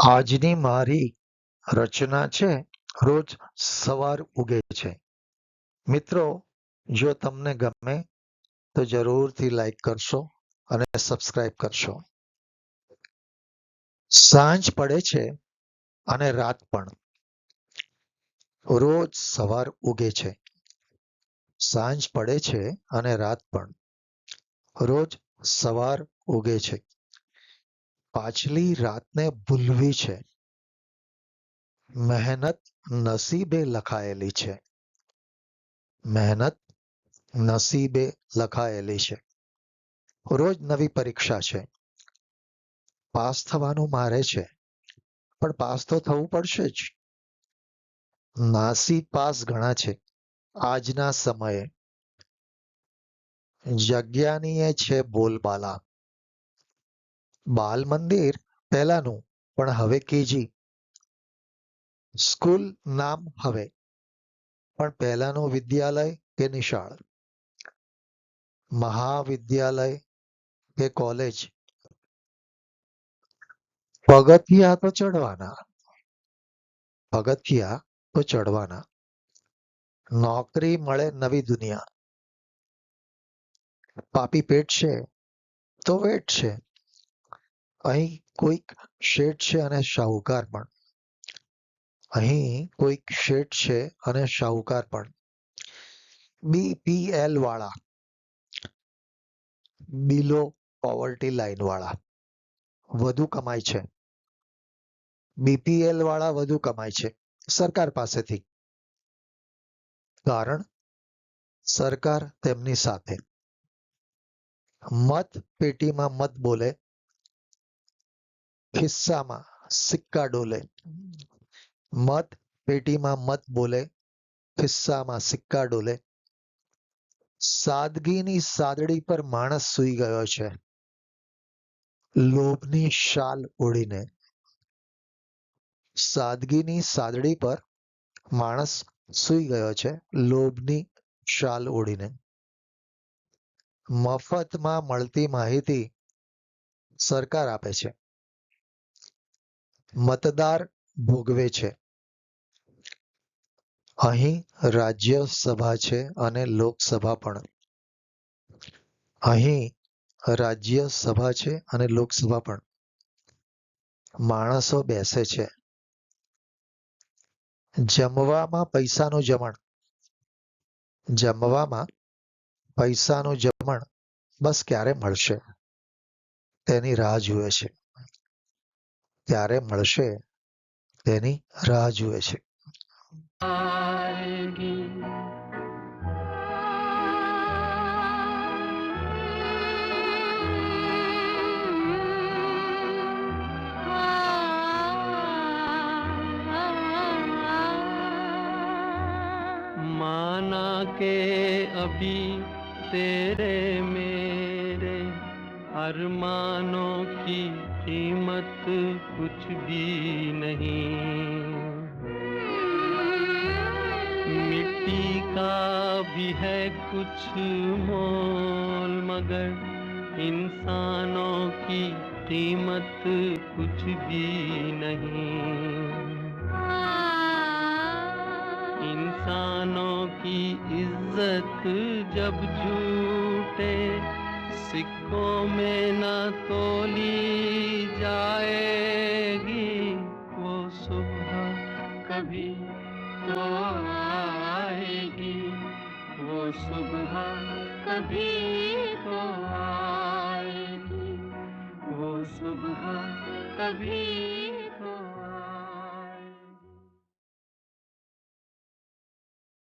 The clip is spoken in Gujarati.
આજની મારી રચના છે, રોજ સવાર ઉગે છે. મિત્રો, જો તમને ગમે તો જરૂરથી લાઈક કરશો અને સબસ્ક્રાઇબ કરશો. સાંજ પડે છે અને રાત પણ. રોજ સવાર ઉગે છે. સાંજ પડે છે અને રાત પણ. રોજ સવાર ઉગે છે. પાછલી રાતને ભૂલવી છે. મહેનત નસીબે લખાયેલી છે. મહેનત નસીબે લખાયેલી છે. રોજ નવી પરીક્ષા છે. પાસ થવાનું મારે છે. પણ પાસ તો થવું પડશે જ. નાસી પાસ ઘણા છે. આજના સમયે. જગ્યાની એ છે બોલબાલા. બાલ મંદિર પહેલાનું, પણ હવે કેજી. સ્કૂલ નામ હવે, પણ પહેલાનું વિદ્યાલય કે નિશાળ? મહાવિદ્યાલય કે કોલેજ? પગથિયા તો ચડવાના. પગથિયા તો ચડવાના. નોકરી મળે નવી દુનિયા. પાપી પેટ છે, તો વેટ છે. અહીં કોઈક શેઠ છે અને શાહુકાર પણ. અહીં કોઈક શેઠ છે અને શાહુકાર પણ. બીપીએલ વાળા. બિલો પોવર્ટી લાઈન વાળા. વધુ કમાય છે. બીપીએલ વાળા વધુ કમાય છે. સરકાર પાસેથી. કારણ? સરકાર તેમની સાથે. મત પેટીમાં મત બોલે ખિસ્સામાં સિક્કા ડોલે. મત પેટીમાં મત બોલે, ખિસ્સામાં સિક્કા ડોલે. સાદગીની સાદડી પર માણસ સૂઈ ગયો છે. લોભની શાલ ઓઢીને. સાદગીની સાદડી પર માણસ સૂઈ ગયો છે, લોભની શાલ ઓઢીને. મફતમાં મળતી માહિતી સરકાર આપે છે. મતદાર ભોગવે છે. અહીં રાજ્યસભા છે અને લોકસભા પણ. અહીં રાજ્યસભા છે અને લોકસભા પણ. માણસો બેસે છે. જમવામાં પૈસાનું જમણ. જમવામાં પૈસાનું જમણ બસ ક્યારે મળશે? તેની રાહ જુએ છે. ક્યારે મળશે તેની રાહ જુએ છે आएगी माना के अभी तेरे मेरे अरमानों की कीमत कुछ भी नहीं। मिट्टी का भी है कुछ मोल, मगर इंसानों की कीमत कुछ भी नहीं। इंसानों की इज़्ज़त जब झूठे सिक्कों में न तोली जाएगी वो सुबह कभी तो आएगी। वो सुबह कभी तो आएगी। वो सुबह कभी